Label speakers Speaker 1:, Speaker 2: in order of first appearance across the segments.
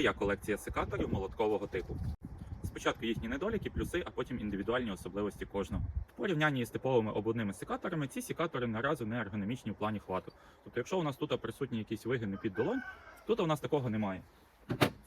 Speaker 1: Моя колекція секаторів молоткового типу. Спочатку їхні недоліки, плюси, а потім індивідуальні особливості кожного. В порівнянні з типовими обудними секаторами, ці секатори наразі не ергономічні в плані хвату. Тобто, якщо у нас тут присутні якісь вигини під долонь, тут у нас такого немає.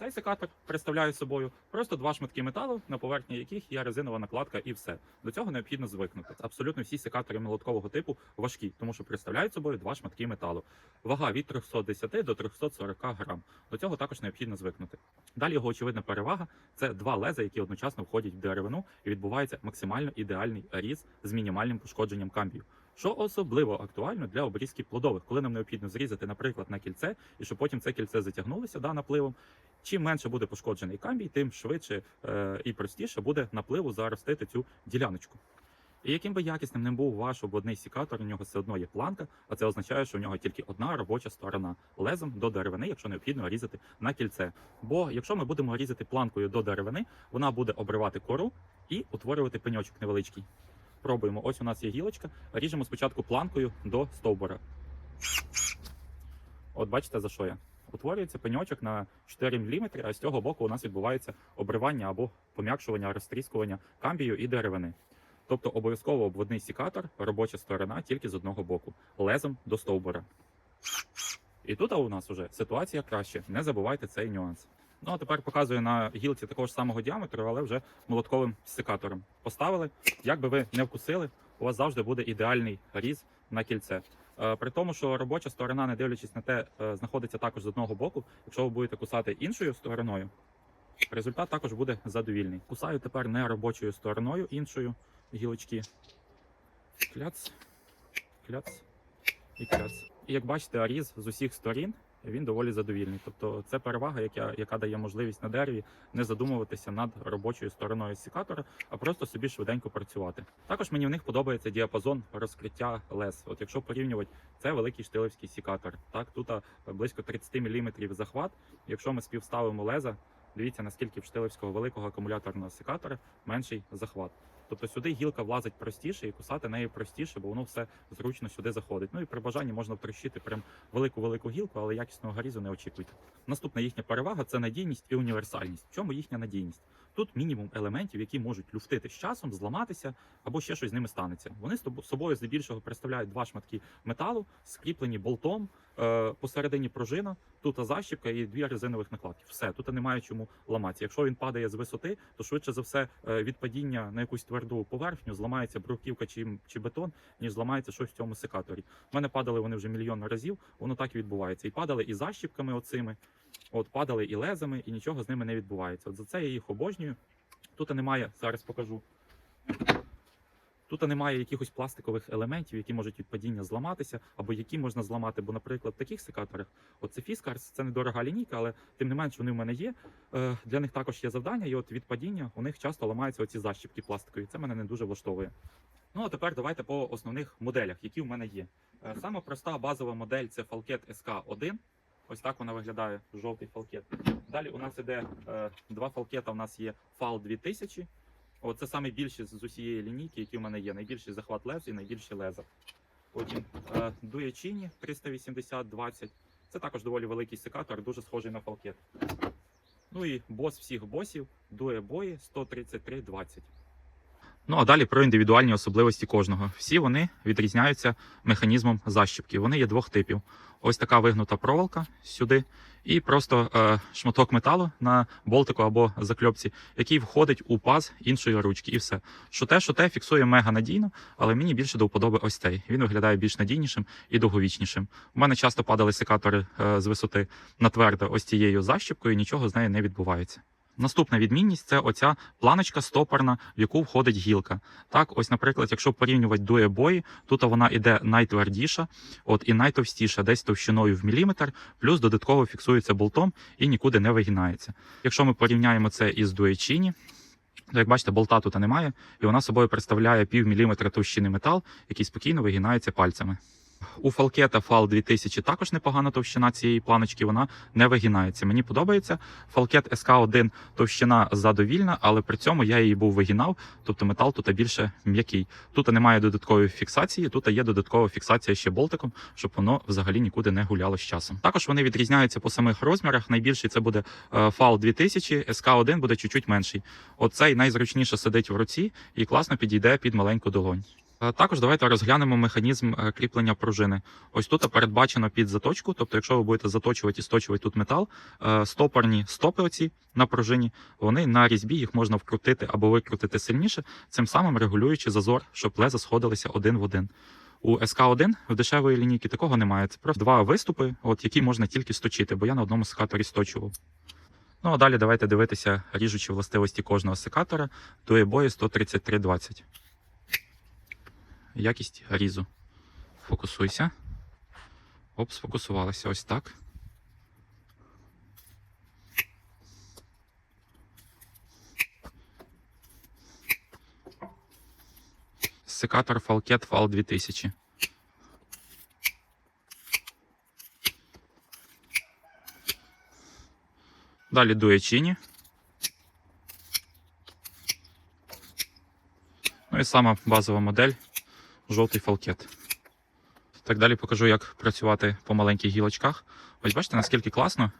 Speaker 1: Цей секатор представляє собою просто два шматки металу, на поверхні яких є резинова накладка, і все. До цього необхідно звикнути. Абсолютно всі секатори молоткового типу важкі, тому що представляють собою два шматки металу. Вага від 310 до 340 грам. До цього також необхідно звикнути. Далі його очевидна перевага це два леза, які одночасно входять в деревину, і відбувається максимально ідеальний різ з мінімальним пошкодженням камбію. Що особливо актуально для обрізки плодових, коли нам необхідно зрізати, наприклад, на кільце, і щоб потім це кільце затягнулося да, напливом. Чим менше буде пошкоджений камбій, тим швидше е, і простіше буде напливу заростити цю діляночку. І яким би якісним не був ваш обводний сікатор, у нього все одно є планка, а це означає, що у нього тільки одна робоча сторона лезом до деревини, якщо необхідно різати на кільце. Бо якщо ми будемо різати планкою до деревини, вона буде обривати кору і утворювати пеньочок невеличкий. Пробуємо. Ось у нас є гілочка. Ріжемо спочатку планкою до стовбура. От бачите, за що я? Утворюється пеньочок на 4 мм, а з цього боку у нас відбувається обривання або пом'якшування, розтріскування камбію і деревини. Тобто обов'язково обводний сікатор, робоча сторона тільки з одного боку, лезом до стовбура. І тут у нас вже ситуація краще. Не забувайте цей нюанс. Ну а тепер показую на гілці такого ж самого діаметру, але вже молотковим секатором. Поставили, як би ви не вкусили, у вас завжди буде ідеальний різ на кільце. Е, При тому, що робоча сторона, не дивлячись на те, е, знаходиться також з одного боку. Якщо ви будете кусати іншою стороною, результат також буде задовільний. Кусаю тепер не робочою стороною іншою гілочки. Кляц, кляц і кляц. І як бачите, різ з усіх сторін він доволі задовільний. Тобто це перевага, яка, яка дає можливість на дереві не задумуватися над робочою стороною секатора, а просто собі швиденько працювати. Також мені в них подобається діапазон розкриття лез. От якщо порівнювати, це великий штилевський секатор. Так, тут близько 30 мм захват. Якщо ми співставимо леза, дивіться наскільки в штилевського великого акумуляторного секатора менший захват. Тобто сюди гілка влазить простіше і кусати нею простіше, бо воно все зручно сюди заходить. Ну і при бажанні можна втрощити прям велику-велику гілку, але якісного гарізу не очікуйте. Наступна їхня перевага це надійність і універсальність. В чому їхня надійність? Тут мінімум елементів, які можуть люфтити з часом, зламатися або ще щось з ними станеться. Вони з собою здебільшого представляють два шматки металу, скріплені болтом, е, посередині пружина, тут защіпка і дві резинових накладки. Все, тут немає чому ламатися. Якщо він падає з висоти, то швидше за все е, від падіння на якусь тверду поверхню зламається бруківка чи, чи бетон, ніж зламається щось в цьому секаторі. У мене падали вони вже мільйон разів, воно так і відбувається. І падали і защіпками оцими, от падали і лезами, і нічого з ними не відбувається. От за це я їх обожнюю. Тут немає, зараз покажу. Тут немає якихось пластикових елементів, які можуть від падіння зламатися, або які можна зламати. Бо, наприклад, в таких секаторах, от це Fiskars, це недорога лінійка, але тим не менш вони в мене є. Е, Для них також є завдання, і от від падіння у них часто ламаються оці защіпки пластикові. Це мене не дуже влаштовує. Ну а тепер давайте по основних моделях, які в мене є. Е, Сама проста базова модель це Falket SK1. Ось так вона виглядає, жовтий фалкет. Далі у нас іде е, два фалкета. У нас є FAL 2000. О, це найбільші з усієї лінійки, які в мене є. Найбільший захват лез і найбільші леза. Потім е, Дуячині 380-20. Це також доволі великий секатор, дуже схожий на фалкет. Ну і бос всіх босів Дуе Бої 133-20. Ну а далі про індивідуальні особливості кожного. Всі вони відрізняються механізмом защіпки. Вони є двох типів: ось така вигнута проволока сюди, і просто е, шматок металу на болтику або закльопці, який входить у паз іншої ручки, і все. Що те, що те фіксує мега надійно, але мені більше до вподоби ось цей. Він виглядає більш надійнішим і довговічнішим. У мене часто падали секатори е, з висоти на твердо ось цією защіпкою, і нічого з нею не відбувається. Наступна відмінність це оця планочка стопорна, в яку входить гілка. Так, ось, наприклад, якщо порівнювати дує бої, тут вона іде найтвердіша, от і найтовстіша, десь товщиною в міліметр, плюс додатково фіксується болтом і нікуди не вигинається. Якщо ми порівняємо це із дуєчині, то як бачите, болта тут немає, і вона собою представляє пів міліметра товщини метал, який спокійно вигинається пальцями. У Falketa FAL 2000 також непогана товщина цієї планочки, вона не вигинається. Мені подобається. Falket SK1 товщина задовільна, але при цьому я її був вигинав, тобто метал тут більше м'який. Тут немає додаткової фіксації, тут є додаткова фіксація ще болтиком, щоб воно взагалі нікуди не гуляло з часом. Також вони відрізняються по самих розмірах. Найбільший це буде е, FAL 2000, SK1 буде чуть-чуть менший. Оцей найзручніше сидить в руці і класно підійде під маленьку долонь. Е, Також давайте розглянемо механізм е, кріплення пружини. Ось тут передбачено під заточку, тобто, якщо ви будете заточувати і сточувати тут метал, е, стопорні стопи оці на пружині, вони на різьбі їх можна вкрутити або викрутити сильніше, цим самим регулюючи зазор, щоб леза сходилися один в один. У СК1 в дешевої лінійки такого немає. Це просто два виступи, от які можна тільки сточити, бо я на одному секаторі сточував. Ну а далі давайте дивитися ріжучі властивості кожного секатора до ебої 13320 якість різу. Фокусуйся. Оп, сфокусувалася ось так. Секатор Falket FAL 2000. Далі дує чині. Ну і сама базова модель жовтий фалкет. Так далі покажу, як працювати по маленьких гілочках. Ось бачите, наскільки класно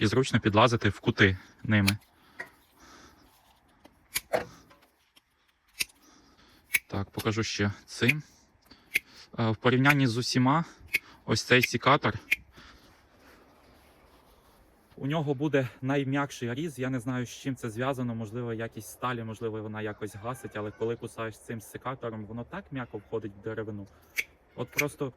Speaker 1: і зручно підлазити в кути ними. Так, покажу ще цим. Е, В порівнянні з усіма, ось цей сікатор. У нього буде найм'якший різ. Я не знаю, з чим це зв'язано. Можливо, якість сталі, можливо, вона якось гасить, але коли кусаєш цим секатором, воно так м'яко входить в деревину. От просто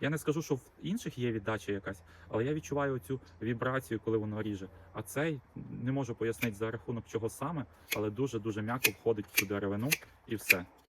Speaker 1: я не скажу, що в інших є віддача якась, але я відчуваю цю вібрацію, коли воно ріже. А цей не можу пояснити за рахунок чого саме, але дуже дуже м'яко входить в цю деревину і все.